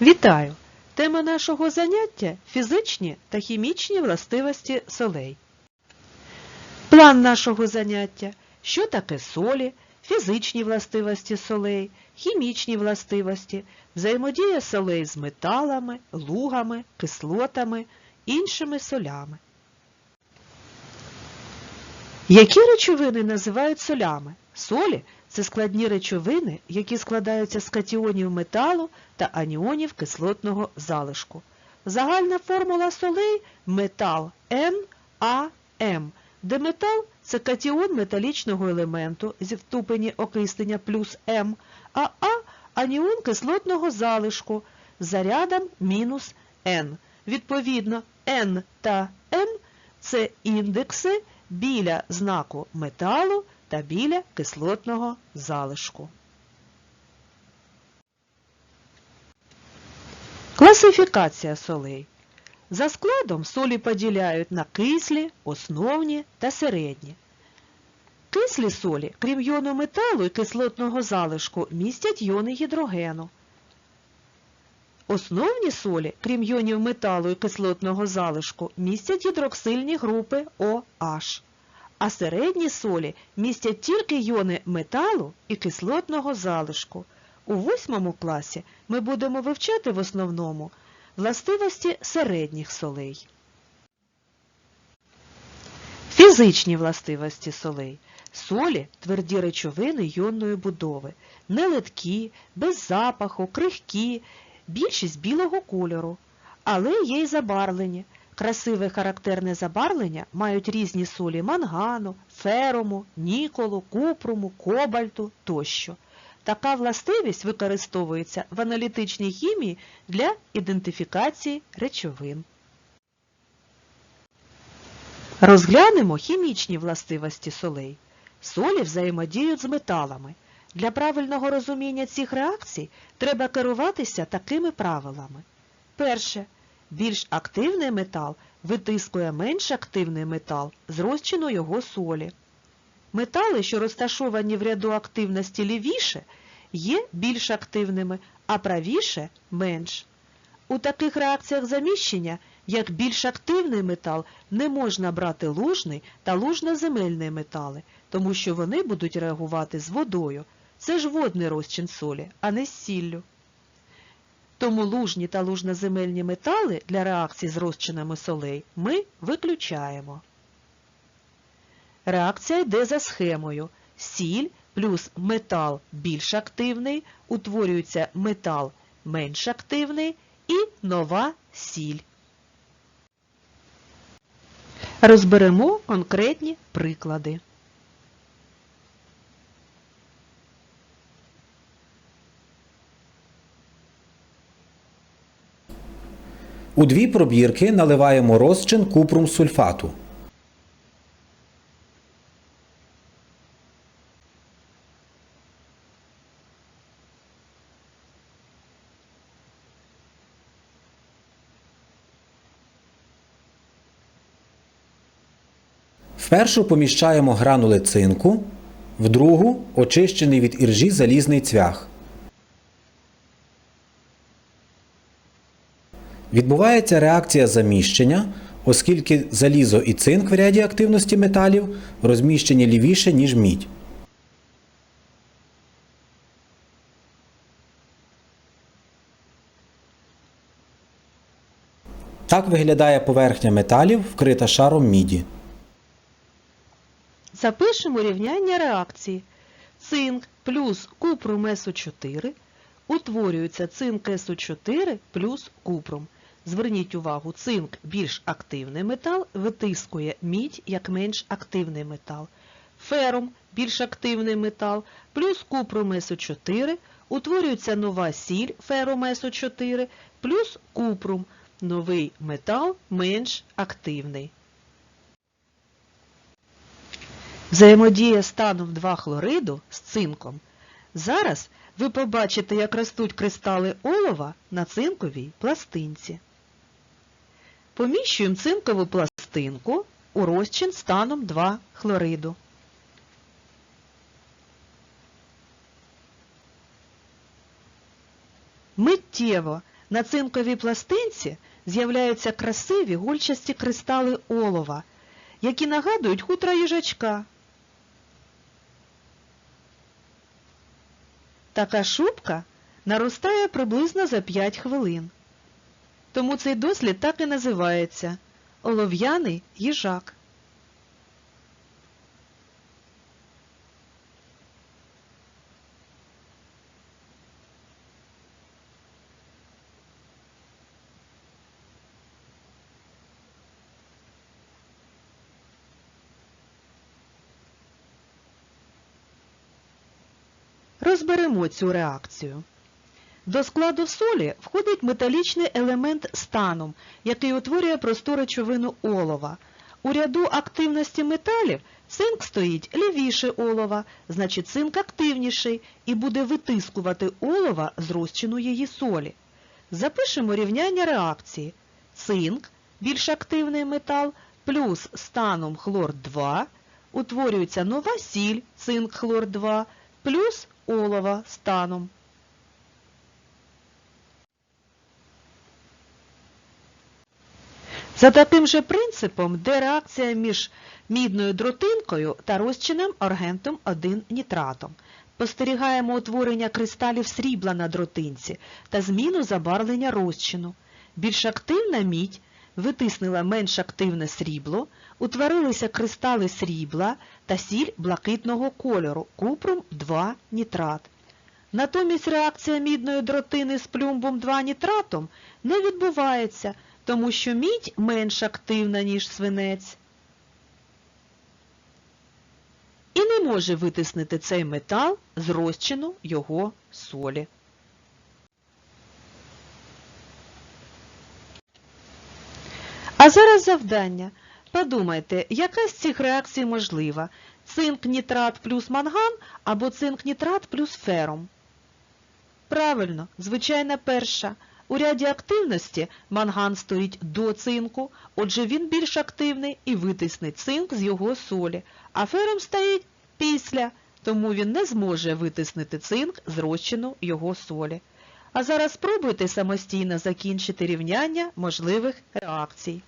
Вітаю! Тема нашого заняття фізичні та хімічні властивості солей. План нашого заняття. Що таке солі, фізичні властивості солей, хімічні властивості, взаємодія солей з металами, лугами, кислотами, іншими солями. Які речовини називають солями? Солі це складні речовини, які складаються з катіонів металу та аніонів кислотного залишку. Загальна формула солей метал NaM, де метал це катіон металічного елементу зі ступені окиснення плюс М, а А аніон кислотного залишку з зарядом мінус N. Відповідно, N та М це індекси біля знаку металу та біля кислотного залишку. Класифікація солей. За складом солі поділяють на кислі, основні та середні. Кислі солі, крім йону металу і кислотного залишку, містять йони гідрогену. Основні солі, крім йонів металу і кислотного залишку, містять гідроксильні групи OH. А середні солі містять тільки йони металу і кислотного залишку. У восьмому класі ми будемо вивчати в основному властивості середніх солей. Фізичні властивості солей. Солі – тверді речовини йонної будови, нелиткі, без запаху, крихкі, більшість білого кольору, але є й забарвлені. Красиве характерне забарвлення мають різні солі мангану, ферому, ніколу, купруму, кобальту тощо. Така властивість використовується в аналітичній хімії для ідентифікації речовин. Розглянемо хімічні властивості солей. Солі взаємодіють з металами. Для правильного розуміння цих реакцій треба керуватися такими правилами. Перше. Більш активний метал витискує менш активний метал з розчину його солі. Метали, що розташовані в ряду активності лівіше, є більш активними, а правіше – менш. У таких реакціях заміщення, як більш активний метал, не можна брати лужний та лужноземельний метали, тому що вони будуть реагувати з водою. Це ж водний розчин солі, а не з сіллю. Тому лужні та лужноземельні метали для реакцій з розчинами солей ми виключаємо. Реакція йде за схемою. Сіль плюс метал більш активний, утворюється метал менш активний і нова сіль. Розберемо конкретні приклади. У дві пробірки наливаємо розчин купрум сульфату. В поміщаємо гранули цинку, в другу очищений від іржі залізний цвях. Відбувається реакція заміщення, оскільки залізо і цинк в ряді активності металів розміщені лівіше, ніж мідь. Так виглядає поверхня металів, вкрита шаром міді. Запишемо рівняння реакції. Цинк плюс купрум СО4 утворюється цинк СО4 плюс купрум. Зверніть увагу, цинк більш активний метал витискує мідь як менш активний метал. Ферум більш активний метал плюс купрум СО4 утворюється нова сіль ферум СО4 плюс купрум новий метал менш активний. Взаємодія станом 2 хлориду з цинком. Зараз ви побачите, як ростуть кристали олова на цинковій пластинці. Поміщуємо цинкову пластинку у розчин станом 2 хлориду. Миттєво На цинковій пластинці з'являються красиві гульчасті кристали олова, які нагадують хутра їжачка. Така шубка наростає приблизно за 5 хвилин. Тому цей дослід так і називається олов'яний їжак. Розберемо цю реакцію. До складу солі входить металічний елемент станом, який утворює просту речовину олова. У ряду активності металів цинк стоїть лівіше олова, значить цинк активніший і буде витискувати олова з розчину її солі. Запишемо рівняння реакції. Цинк, більш активний метал, плюс станом хлор 2, утворюється нова сіль, цинк хлор 2, плюс олова станом. За таким же принципом, де реакція між мідною дротинкою та розчинним аргентом 1 нітратом. Спостерігаємо утворення кристалів срібла на дротинці та зміну забарвлення розчину. Більш активна мідь витиснила менш активне срібло, утворилися кристали срібла та сіль блакитного кольору купрум 2 нітрат. Натомість реакція мідної дротини з плюмбом 2 нітратом не відбувається, тому що мідь менш активна, ніж свинець. І не може витиснити цей метал з розчину його солі. А зараз завдання. Подумайте, яка з цих реакцій можлива? Цинк-нітрат плюс манган або цинк-нітрат плюс ферум? Правильно, звичайна перша. У ряді активності манган стоїть до цинку, отже він більш активний і витиснить цинк з його солі, а ферум стоїть після, тому він не зможе витиснити цинк з розчину його солі. А зараз спробуйте самостійно закінчити рівняння можливих реакцій.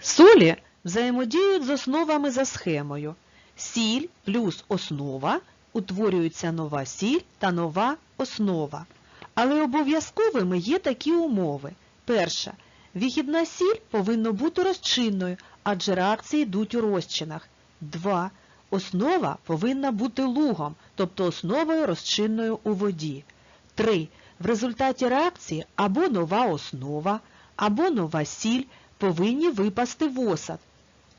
Солі взаємодіють з основами за схемою. Сіль плюс основа утворюється нова сіль та нова основа. Але обов'язковими є такі умови. Перша. Вихідна сіль повинна бути розчинною, адже реакції йдуть у розчинах. 2. Основа повинна бути лугом, тобто основою розчинною у воді. 3. В результаті реакції або нова основа, або нова сіль повинні випасти в осад.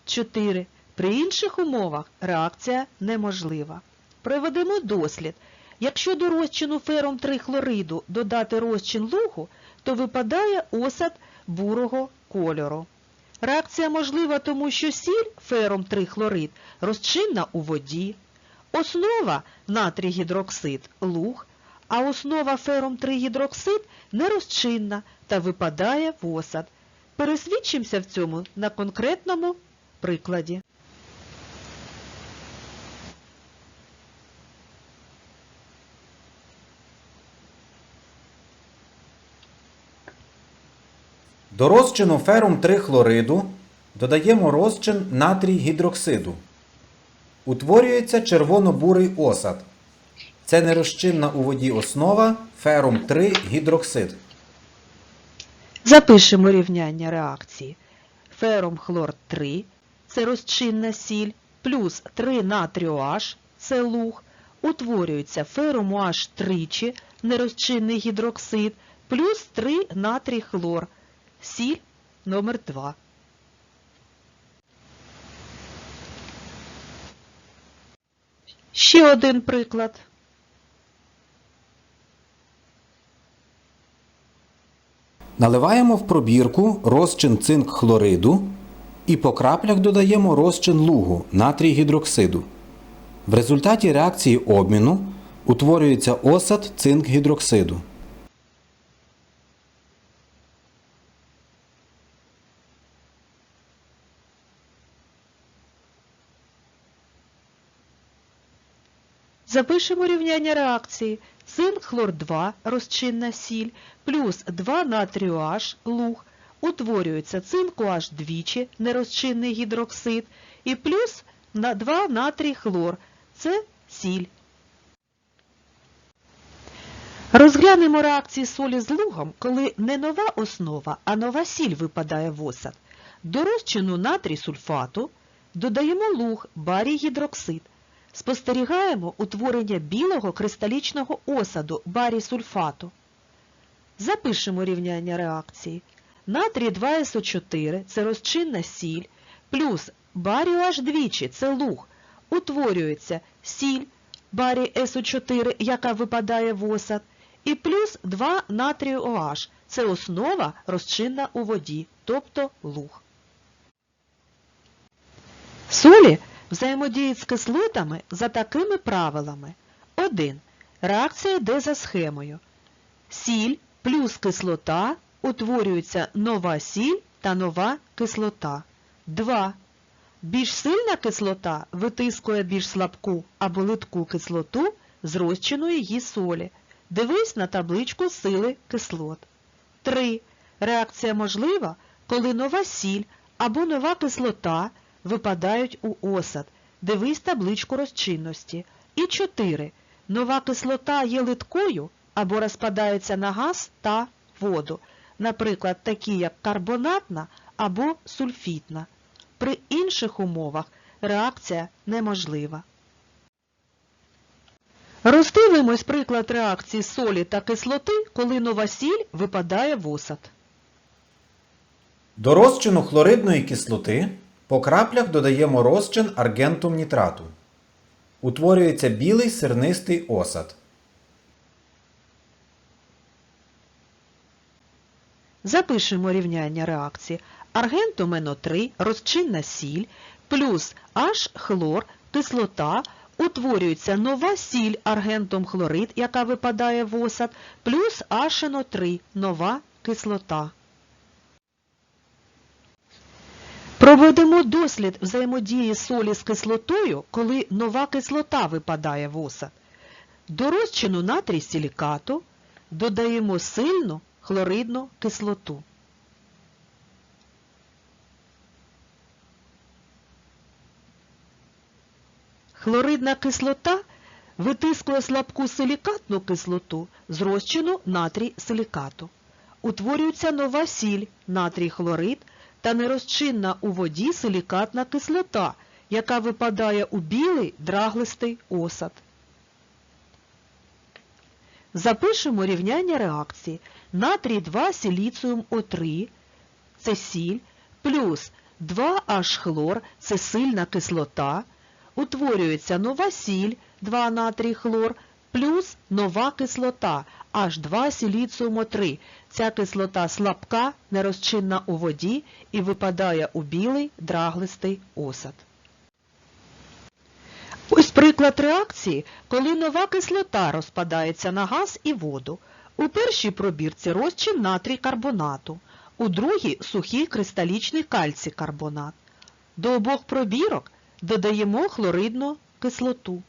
4. При інших умовах реакція неможлива. Проведемо дослід. Якщо до розчину фером 3 хлориду додати розчин лугу, то випадає осад бурого кольору. Реакція можлива, тому що сіль фером 3 хлорид розчинна у воді, основа натрій гідроксид луг, а основа фером 3 гідроксид нерозчинна та випадає в осад. Пересвідчимося в цьому на конкретному прикладі. До розчину ферум 3 хлориду додаємо розчин натрій гідроксиду. Утворюється червоно-бурий осад. Це нерозчинна у воді основа ферум 3 гідроксид. Запишемо рівняння реакції. Фером хлор 3 – це розчинна сіль, плюс 3 натрію H – це луг, утворюється ферум OH тричі, нерозчинний гідроксид, плюс 3 натрій хлор, сіль номер 2. Ще один приклад. Наливаємо в пробірку розчин цинк хлориду і по краплях додаємо розчин лугу натрій гідроксиду. В результаті реакції обміну утворюється осад цинк гідроксиду. Запишемо рівняння реакції. Цинк хлор 2 розчинна сіль плюс 2 натрію H луг. Утворюється цинку H двічі нерозчинний гідроксид і плюс 2 натрій хлор. Це сіль. Розглянемо реакції солі з лугом, коли не нова основа, а нова сіль випадає в осад. До розчину натрій сульфату додаємо луг барій гідроксид. Спостерігаємо утворення білого кристалічного осаду барій сульфату. Запишемо рівняння реакції. Натрій 2СО4 – це розчинна сіль, плюс барію аж двічі – це луг. Утворюється сіль барій СО4, яка випадає в осад, і плюс 2 натрію OH – це основа розчинна у воді, тобто луг. Солі взаємодіють з кислотами за такими правилами. 1. Реакція йде за схемою. Сіль плюс кислота утворюється нова сіль та нова кислота. 2. Більш сильна кислота витискує більш слабку або литку кислоту з розчину її солі. Дивись на табличку сили кислот. 3. Реакція можлива, коли нова сіль або нова кислота випадають у осад. Дивись табличку розчинності. І 4. Нова кислота є литкою або розпадається на газ та воду, наприклад, такі як карбонатна або сульфітна. При інших умовах реакція неможлива. Роздивимось приклад реакції солі та кислоти, коли нова сіль випадає в осад. До розчину хлоридної кислоти по краплях додаємо розчин аргентум нітрату. Утворюється білий сирнистий осад. Запишемо рівняння реакції. Аргентум НО3, розчинна сіль, плюс H хлор, кислота, утворюється нова сіль аргентум хлорид, яка випадає в осад, плюс HNO3, нова кислота. Проведемо дослід взаємодії солі з кислотою, коли нова кислота випадає в осад. До розчину натрій силікату додаємо сильну хлоридну кислоту. Хлоридна кислота витискує слабку силікатну кислоту з розчину натрій силікату. Утворюється нова сіль натрій хлорид та нерозчинна у воді силікатна кислота, яка випадає у білий драглистий осад. Запишемо рівняння реакції. Натрій 2 силіціум О3 – це сіль, плюс 2H хлор – це сильна кислота, утворюється нова сіль 2 натрій хлор, плюс нова кислота H2 силіціум О3. Ця кислота слабка, нерозчинна у воді і випадає у білий драглистий осад. Ось приклад реакції, коли нова кислота розпадається на газ і воду. У першій пробірці розчин натрій карбонату, у другій сухий кристалічний кальцій карбонат. До обох пробірок додаємо хлоридну кислоту.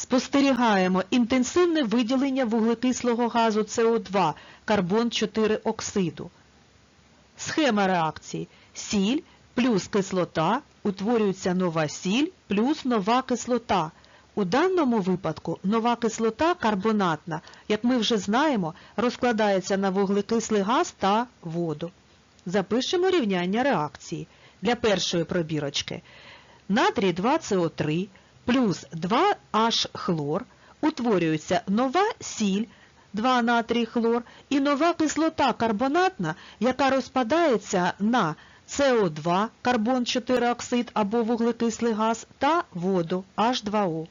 Спостерігаємо інтенсивне виділення вуглекислого газу СО2, карбон 4 оксиду. Схема реакції. Сіль плюс кислота утворюється нова сіль плюс нова кислота. У даному випадку нова кислота карбонатна, як ми вже знаємо, розкладається на вуглекислий газ та воду. Запишемо рівняння реакції. Для першої пробірочки натрій 2СО3 плюс 2H хлор утворюється нова сіль 2 натрій хлор і нова кислота карбонатна, яка розпадається на СО2, карбон 4 оксид або вуглекислий газ та воду H2O.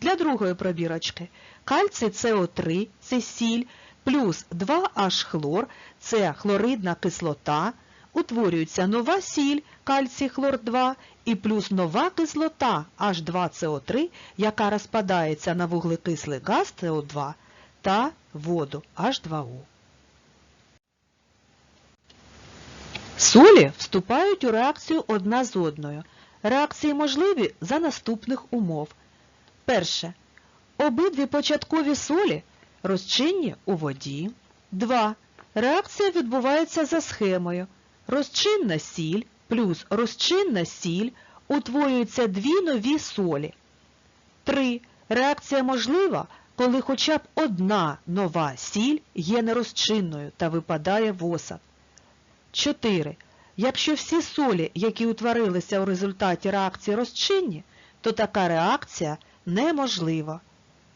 Для другої пробірочки кальцій СО3 це сіль плюс 2H хлор це хлоридна кислота, утворюється нова сіль кальцій хлор 2 і плюс нова кислота H2CO3, яка розпадається на вуглекислий газ СО2 та воду H2O. Солі вступають у реакцію одна з одною. Реакції можливі за наступних умов. Перше. Обидві початкові солі розчинні у воді. 2. Реакція відбувається за схемою. Розчинна сіль плюс розчинна сіль утворюються дві нові солі. 3. Реакція можлива, коли хоча б одна нова сіль є нерозчинною та випадає в осад. 4. Якщо всі солі, які утворилися у результаті реакції розчинні, то така реакція неможлива.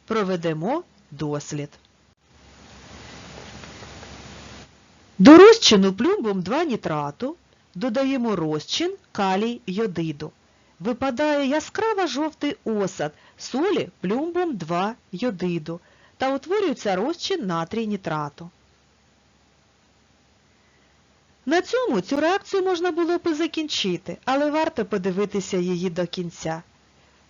Проведемо дослід. До розчину плюмбом 2 нітрату додаємо розчин калій йодиду. Випадає яскраво жовтий осад солі плюмбом 2 йодиду та утворюється розчин натрій нітрату. На цьому цю реакцію можна було б і закінчити, але варто подивитися її до кінця.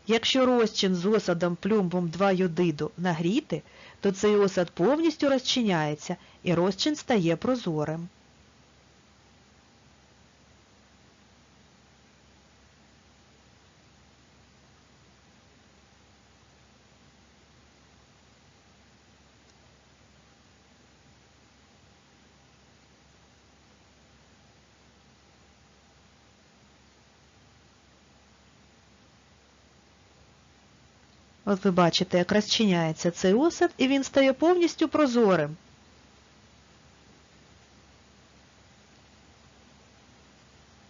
Якщо розчин з осадом плюмбом 2 йодиду нагріти, то цей осад повністю розчиняється і розчин стає прозорим. От ви бачите, як розчиняється цей осад, і він стає повністю прозорим.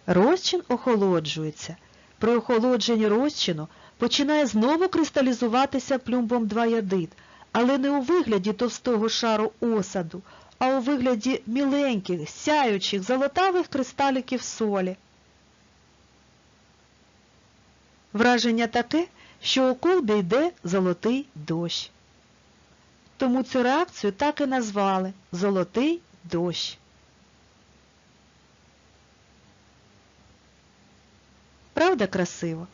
Розчин охолоджується. При охолодженні розчину починає знову кристалізуватися плюмбом 2 ядит, але не у вигляді товстого шару осаду, а у вигляді міленьких, сяючих, золотавих кристаліків солі. Враження таке, що у колбі йде золотий дощ. Тому цю реакцію так і назвали золотий дощ. Правда красиво?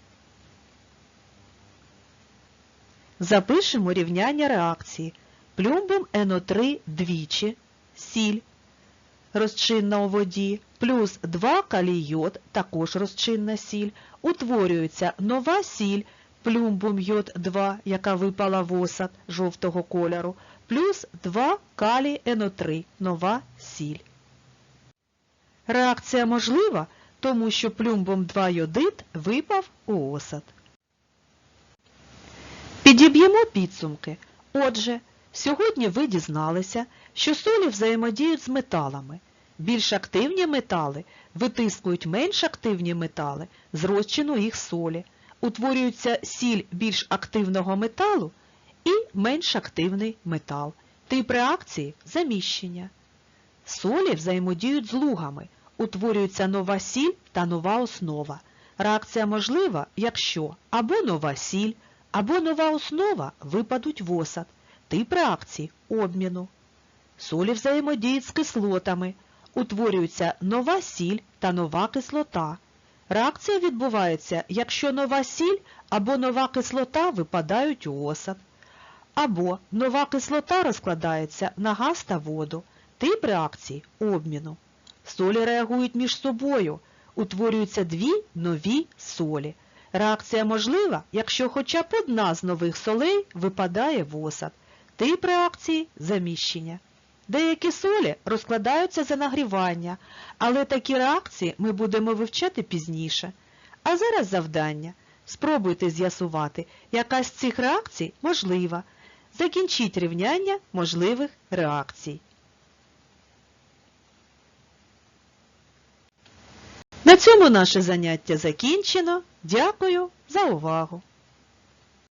Запишемо рівняння реакції. Плюмбом НО3 двічі, сіль, розчинна у воді, плюс 2 калій-йод, також розчинна сіль, утворюється нова сіль, плюмбум йод 2, яка випала в осад жовтого кольору, плюс 2 калій НО3, нова сіль. Реакція можлива, тому що плюмбом 2 йодит випав у осад. Підіб'ємо підсумки. Отже, сьогодні ви дізналися, що солі взаємодіють з металами. Більш активні метали витискують менш активні метали з розчину їх солі. Утворюється сіль більш активного металу і менш активний метал. Тип реакції – заміщення. Солі взаємодіють з лугами. Утворюється нова сіль та нова основа. Реакція можлива, якщо або нова сіль, або нова основа випадуть в осад. Тип реакції – обміну. Солі взаємодіють з кислотами. Утворюється нова сіль та нова кислота. Реакція відбувається, якщо нова сіль або нова кислота випадають у осад. Або нова кислота розкладається на газ та воду. Тип реакції – обміну. Солі реагують між собою. Утворюються дві нові солі. Реакція можлива, якщо хоча б одна з нових солей випадає в осад. Тип реакції – заміщення. Деякі солі розкладаються за нагрівання, але такі реакції ми будемо вивчати пізніше. А зараз завдання. Спробуйте з'ясувати, яка з цих реакцій можлива. Закінчіть рівняння можливих реакцій. На цьому наше заняття закінчено. Дякую за увагу!